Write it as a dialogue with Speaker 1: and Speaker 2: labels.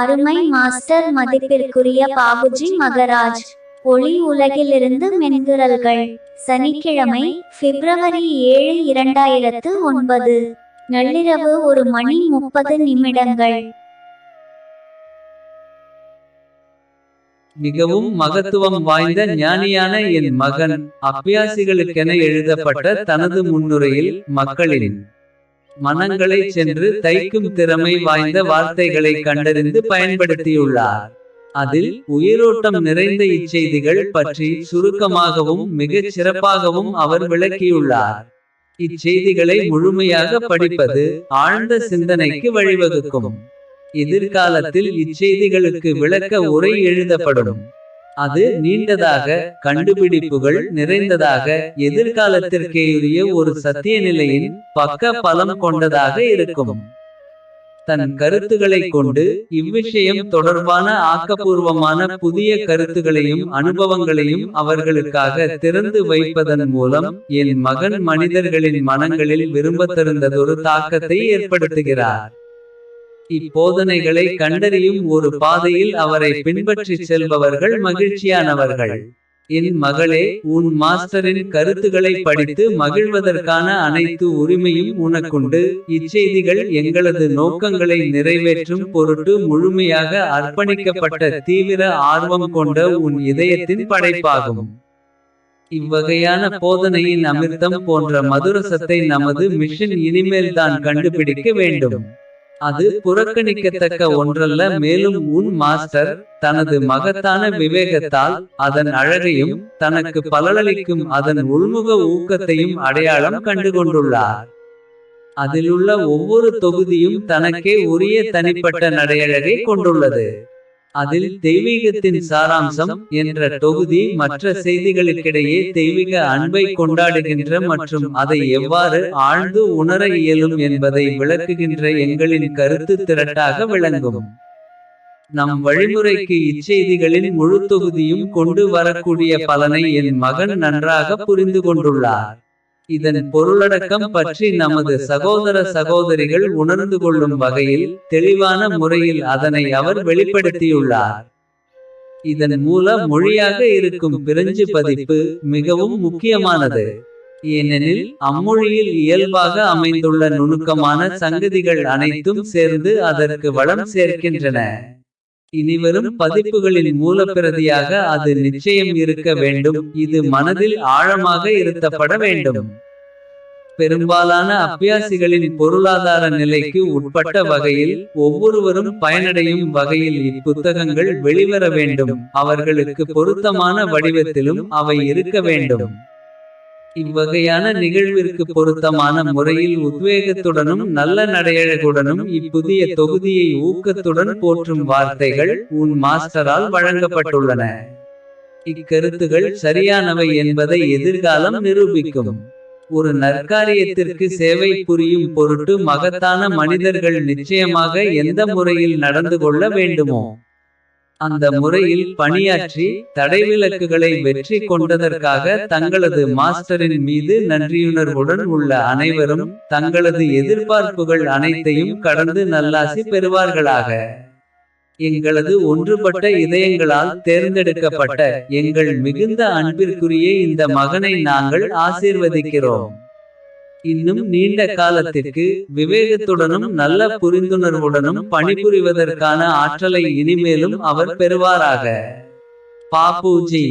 Speaker 1: அருமை மாஸ்டர் மதிப்பிற்குரிய பாபுஜி மகராஜ். ஒளி உலகிலிருந்து மென்குரல்கள். சனிக்கிழமை பிப்ரவரி ஏழு இரண்டாயிரத்து ஒன்பது. நள்ளிரவு ஒரு மணி முப்பது நிமிடங்கள்.
Speaker 2: மிகவும் மகத்துவம் வாய்ந்த ஞானியான என் மகன். அபியாசிகளுக்கென எழுதப்பட்ட தனது முன்னுரையில் மக்களின் மனங்களை சென்று தைக்கும் திறமை வாய்ந்த வார்த்தைகளை கண்டறிந்து பயன்படுத்தியுள்ளார். அதில் உயிரோட்டம் நிறைந்த இச்செய்திகள் பற்றி சுருக்கமாகவும் மிகச் சிறப்பாகவும் அவர் விளக்கியுள்ளார். இச்செய்திகளை முழுமையாக படிப்பது ஆழ்ந்த சிந்தனைக்கு வழிவகுக்கும். எதிர்காலத்தில் இச்செய்திகளுக்கு விளக்க உரை எழுதப்படும். அது நீண்டதாக கண்டுபிடிப்புகள் நிறைந்ததாக எதிர்காலத்திற்கேயுரிய ஒரு சத்திய நிலையின் பக்க பலம் கொண்டதாக இருக்கும். தன் கருத்துக்களைக் கொண்டு இவ்விஷயம் தொடர்பான ஆக்கப்பூர்வமான புதிய கருத்துகளையும் அனுபவங்களையும் அவர்களுக்காக திறந்து வைப்பதன் மூலம் என் மகன் மனிதர்களின் மனங்களில் விரும்பத்தருந்ததொரு தாக்கத்தை ஏற்படுத்துகிறார். இப்போதனைகளை கண்டறியும் ஒரு பாதையில் அவரை பின்பற்றி செல்பவர்கள் மகிழ்ச்சியானவர்கள். என் மகளே உன் மாஸ்டரின் கருத்துக்களை படித்து மகிழ்வதற்கான அனைத்து உரிமையும் உனக்குண்டு. இச்செய்திகள் எங்களது நோக்கங்களை நிறைவேற்றும் பொருட்டு முழுமையாக அர்ப்பணிக்கப்பட்ட தீவிர ஆர்வம் கொண்ட உன் இதயத்தின் படைப்பாகும். இவ்வகையான போதனையின் அமிர்தம் போன்ற மதுரசத்தை நமது மிஷன் இனிமேல்தான் கண்டுபிடிக்க வேண்டும். அது புறக்கணிக்கத்தக்க ஒன்றல்ல மேலும் உன் மாஸ்டர் தனது மகத்தான விவேகத்தால் அதன் அழகையும் தனக்கு பலனளிக்கும் அதன் உள்முக ஊக்கத்தையும் அடையாளம் கண்டுகொண்டுள்ளார். அதிலுள்ள ஒவ்வொரு தொகுதியும் தனக்கே உரிய தனிப்பட்ட நடையழகை கொண்டுள்ளது. அதில் தெய்வீகத்தின் சாராம்சம் என்ற தொகுதி மற்ற செய்திகளுக்கிடையே தெய்வீக அன்பை கொண்டாடுகின்ற மற்றும் அதை எவ்வாறு ஆழ்ந்து உணர இயலும் என்பதை விளக்குகின்ற எங்களின் கருத்து திரட்டாக விளங்கும். நம் வழிமுறைக்கு இச்செய்திகளின் முழு தொகுதியும் கொண்டு வரக்கூடிய பலனை என் மகன் நன்றாக புரிந்து கொண்டுள்ளார். இதன் பொருளடக்கம் பற்றி நமது சகோதர சகோதரிகள் உணர்ந்து கொள்ளும் வகையில் தெளிவான முறையில் அதனை அவர் வெளிப்படுத்தியுள்ளார். இதன் மூல மொழியாக இருக்கும் பிரெஞ்சு பதிப்பு மிகவும் முக்கியமானது. ஏனெனில் அம்மொழியில் இயல்பாக அமைந்துள்ள நுணுக்கமான சங்கதிகள் அனைத்தும் சேர்ந்து அதற்கு வளம் சேர்க்கின்றன. இனிவரும் பதிப்புகளின் மூலப்பிரதியாக அது நிச்சயம் இருக்க வேண்டும். இது மனதில் ஆழமாக இருத்தப்பட வேண்டும். பெரும்பாலான அப்பியாசிகளின் பொருளாதார நிலைக்கு உட்பட்ட வகையில் ஒவ்வொருவரும் பயனடையும் வகையில் இப்புத்தகங்கள் வெளிவர வேண்டும். அவர்களுக்கு பொருத்தமான வடிவத்திலும் அவை இருக்க வேண்டும். இவ்வகையான நிகழ்விற்கு பொருத்தமான முறையில் உத்வேகத்துடனும் நல்ல நடையழகுடனும் இப்புதிய தொகுதியை ஊக்கத்துடன் போற்றும் வார்த்தைகள் உன் மாஸ்டரால் வழங்கப்பட்டுள்ளன. இக்கருத்துகள் சரியானவை என்பதை எதிர்காலம் நிரூபிக்கும். ஒரு நற்காரியத்திற்கு சேவை புரியும் பொருட்டு மகத்தான மனிதர்கள் நிச்சயமாக எந்த முறையில் நடந்து கொள்ள வேண்டுமோ? அந்த முறையில் பணியாற்றி தடைவிலக்குகளை வெற்றி கொண்டதற்காக தங்களது மாஸ்டரின் மீது நன்றியுணர்வுடன் உள்ள அனைவரும் தங்களது எதிர்பார்ப்புகள் அனைத்தையும் கடந்து நல்லாசி பெறுவார்களாக. எங்களது ஒன்றுபட்ட இதயங்களால் தேர்ந்தெடுக்கப்பட்ட எங்கள் மிகுந்த அன்பிற்குரிய இந்த மகனை நாங்கள் ஆசீர்வதிக்கிறோம். இன்னும் நீண்ட காலத்திற்கு விவேகத்துடனும் நல்ல புரிந்துணர்வுடனும் பணிபுரிவதற்கான ஆற்றலை இனிமேலும் அவர் பெறுவாராக. பாப்பூஜி